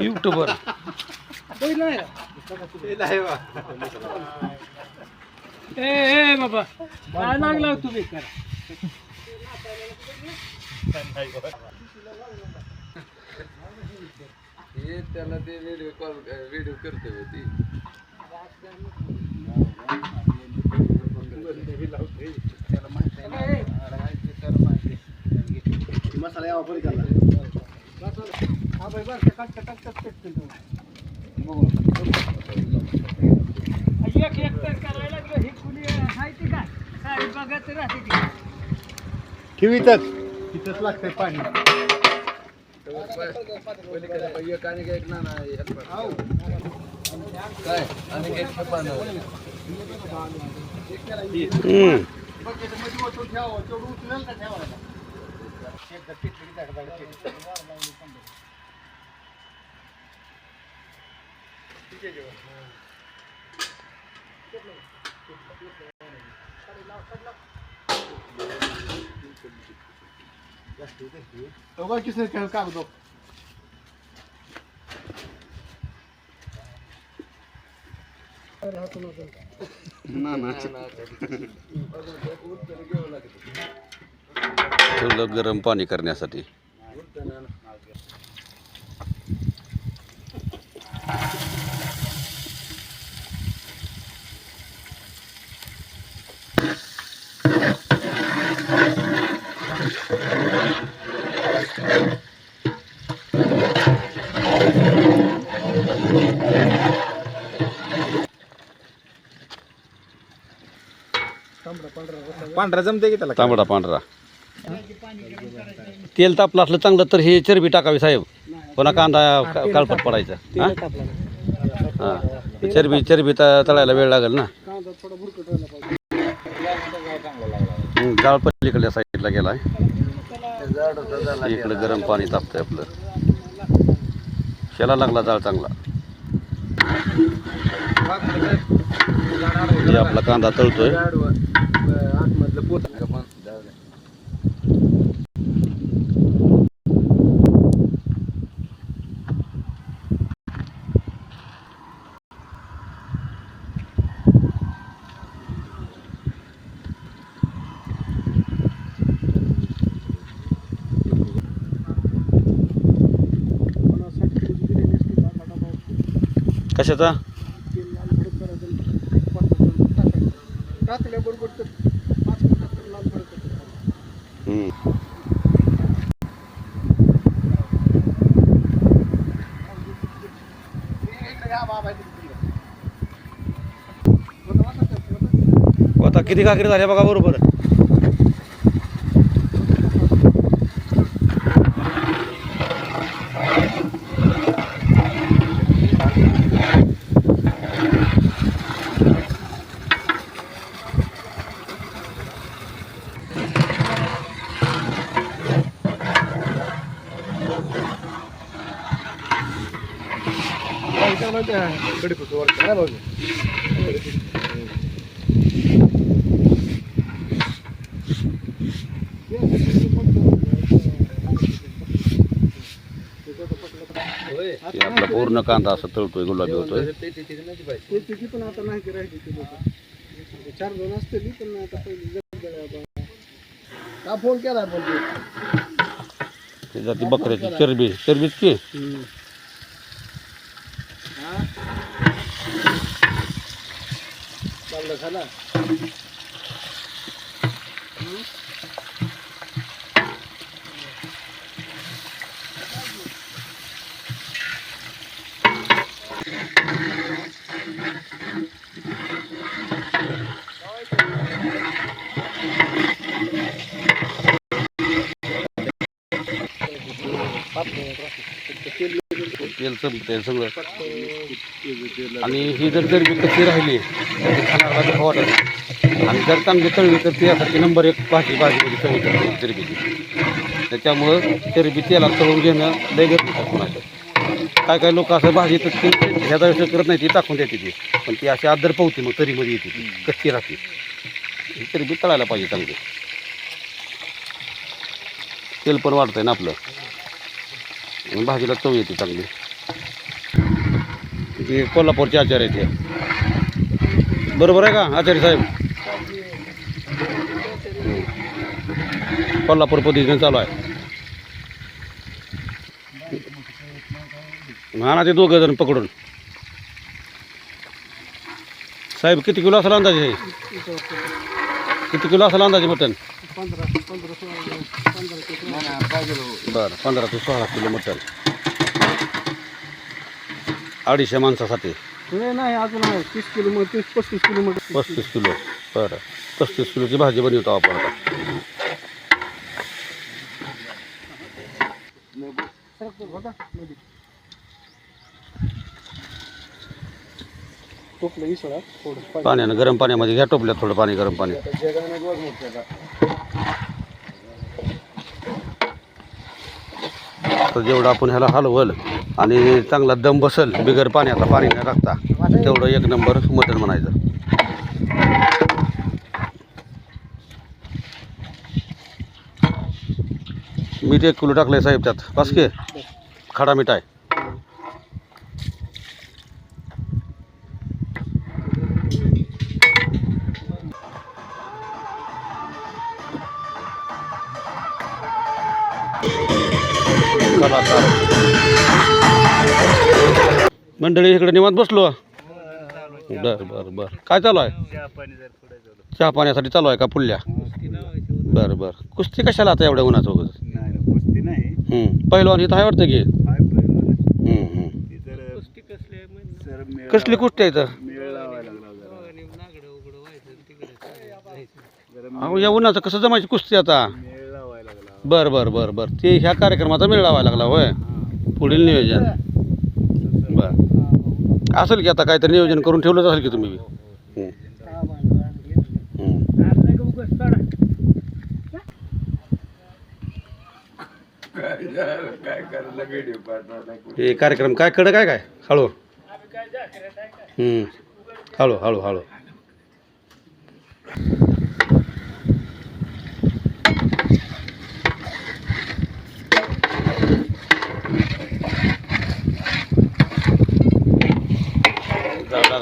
YouTuber? ए ए बाबा. काय लागला तुम्ही करा हे त्याला ते व्हिडिओ कॉल व्हिडिओ करते होती मसाला यावा परी हा बाई बरं काढता काढता पेटतं तो. एक एक तर करायला हे कुणी माहिती का काय बघत राहते ती ठेवीतच तिथंच लागतंय पाणी एक आणि एक ना काय आणि एक पाणी बकेटमध्ये ओतून ठेवावं तेवढं उचलेल का ठेवायला एकदा पेटलं की त्याला बाहेर पेटतं. ठीक आहे जेवण. तो काय किसने खेळ कागदो ना ना. ठेवलं गरम पाणी करण्यासाठी. पांढरा जमते की त्याला? तांबडा पांढरा. तेल तापलं असलं चांगलं तर हे चरबी टाकावी साहेब. पुन्हा कांदा का- काळपट पडायचा. हा? चरबी चरबी त- तळायला वेळ लागेल ना. हं, जाळ पलीकडल्या साईडला गेला इकडे गरम पाणी तापतंय आपलं. शेला लागला जाळ चांगला. हे आपला कांदा तळतोय. कशाचा टाकल्याबरोबर आता किती काकरी झाल्या बघा बरोबर आपला पूर्ण कांदा असं तळतोय गुलाबी होतोय पण आता नाही राहिली. चार दोन असते पण आता पहिली. का फोन केला पण त्याच्यात ती बकऱ्याची चरबी चरबीच की चांगलं झाला तेल संपतंय सगळं. आणि ही जर चरबी कशी राहिली तर खाण्याला वाटत आणि जर चांगली तळली तर त्यासाठी नंबर एक भाजी भाजी चवी करते चरबीची त्याच्यामुळं चरबी तेलात तळून घेणं लय गरजेचं कोणाचं. काय काय लोक असं भाजी तर ते ह्याचा विषय करत नाही ती टाकून देते ती. पण ती अशी आदर पावते मग तरीमध्ये येते ती कच्ची राहते. ही चरबी तळायला पाहिजे चांगली. तेल पण वाढतंय ना आपलं. भाजीला चव येते चांगली. ते कोल्हापूरचे आचार्य हे. बरोबर आहे का आचार्य साहेब. कोल्हापूर पद्धतीने चालू आहे. हा ना ते दोघं जण पकडून. साहेब किती किलो असेल अंदाजे हे? किती किलो असेल अंदाजे मटन ते बरं पंधरा ते सोळा किलो मटन अडीचशे माणसासाठी? नाही नाही अजून आहे. तीस किलो मग तीस पस्तीस किलो मग पस्तीस किलो. बरं. पस्तीस किलोची भाजी बनवतो आपण आता. टोपलं इसळा थोडं पाण्यानं गरम पाण्यामध्ये घ्या टोपल्यात थोडं पाणी गरम पाणी. तर जेवढं आपण ह्याला हलवल आणि चांगला दम बसल बिगर पाण्याचा पाणी न टाकता तेवढं एक नंबर मटण म्हणायचं. मीठ एक किलो टाकलंय साहेब त्यात. बस खडा मीठ आहे. कलाकार मंडळी इकडे निवांत बसलो? बर बर बर. काय चालू आहे? चहा पाण्यासाठी चालू आहे का पुल्ल्या बर बर. कुस्ती कशाला आता एवढ्या उन्हाचं वगैरे? कुस्ती नाही पहिलवान इथं आहे वाटतं की? कसली कुस्ती आहे इथं? अहो या उन्हाचं कसं जमायची कुस्ती आता? बरं बरं बरं बर. बर बर बर ते ह्या कार्यक्रमाचा मेळ लावायला लागला होय. पुढील नियोजन. बर असेल की आता काहीतरी नियोजन करून ठेवलंच असेल की तुम्ही बी. हम्म. हे कार्यक्रम काय कडं काय काय हळू हम्म. हळू हळू हळू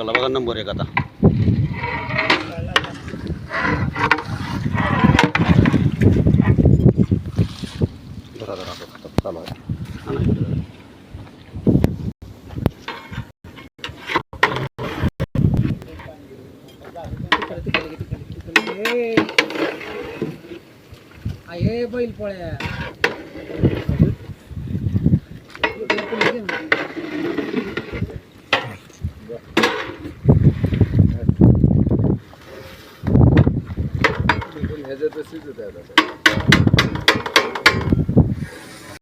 जाऊ लागला बघा नंबर एक आता धरा धरा धरा, चालू आहे हा ना. हे बैल पोळ्या ह्याचं तशीच होतं आता